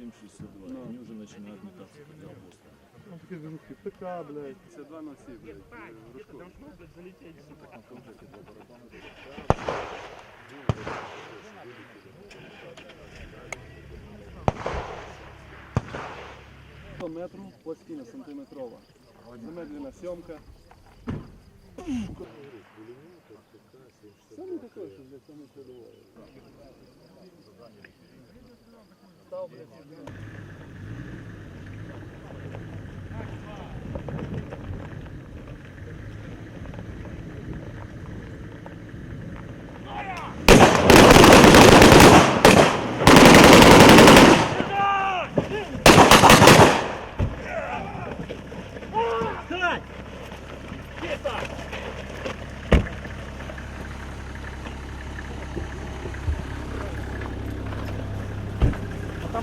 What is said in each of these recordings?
7,62. Ну. Они уже начинают метаться по обостру. Ну, такі вигухи ПК, блядь, це 2 на 7, блядь, е, Рожко. По метру пластина сантиметрова. Замедлена съемка. Саме таке, що для цього слідувало. Став,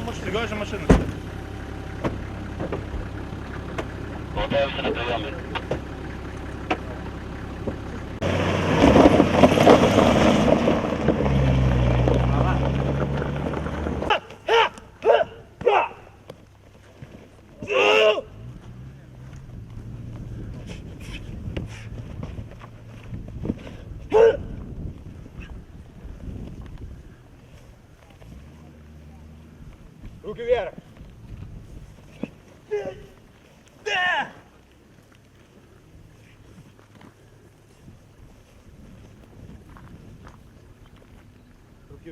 блядь, Фига же машину. Готовимся на прийоми.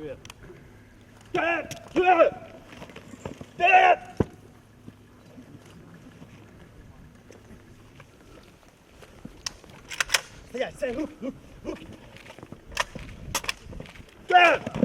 Tuyệt. Tuyệt. Tuyệt. Tuyệt. Thế giải xe. Tuyệt.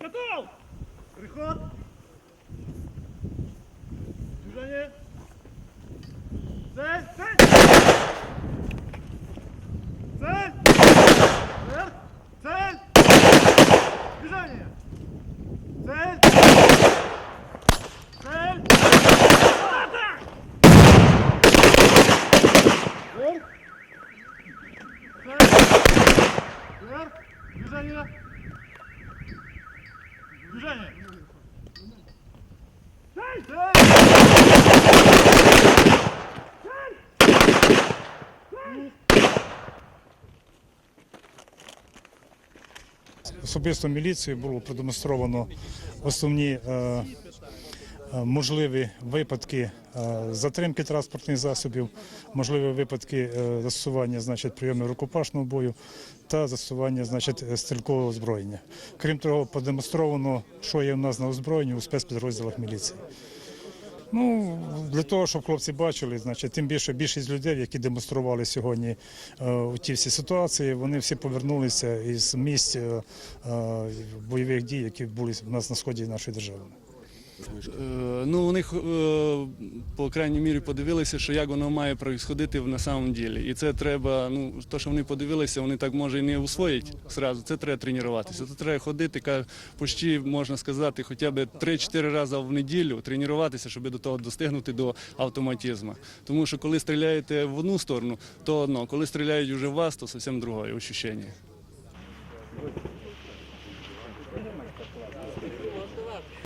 Готов! Приход! Движение! Цель! Цель! Цель! Вверх! Цель! Движение! Цель! Цель! Атака! Вверх! Цель! Вверх! Движение! Движение! Цель! Цель! Особисто міліцією було продемонстровано основні е, е, можливі випадки е, затримки транспортних засобів, можливі випадки е, застосування значить, прийомів рукопашного бою та застосування значить, стрілкового озброєння. Крім того, продемонстровано, що є в нас на озброєнні у спецпідрозділах міліції. Ну, для того, щоб хлопці бачили, значить, тим більше більшість людей, які демонстрували сьогодні е, у ті всі ситуації, вони всі повернулися із місць е, е, бойових дій, які були в нас на сході нашої держави. Е, Ну, вони е, по крайній мірі подивилися, що як воно має происходити на самом ділі. І це треба, ну, то, що вони подивилися, вони так може і не усвоїть зразу. Це треба тренуватися. Це треба ходити, почти, можна сказати, хоча б 3-4 рази в неділю тренуватися, щоб до того достигнути до автоматизму. Тому що коли стріляєте в одну сторону, то одно, коли стріляють вже в вас, то зовсім друге відчуття.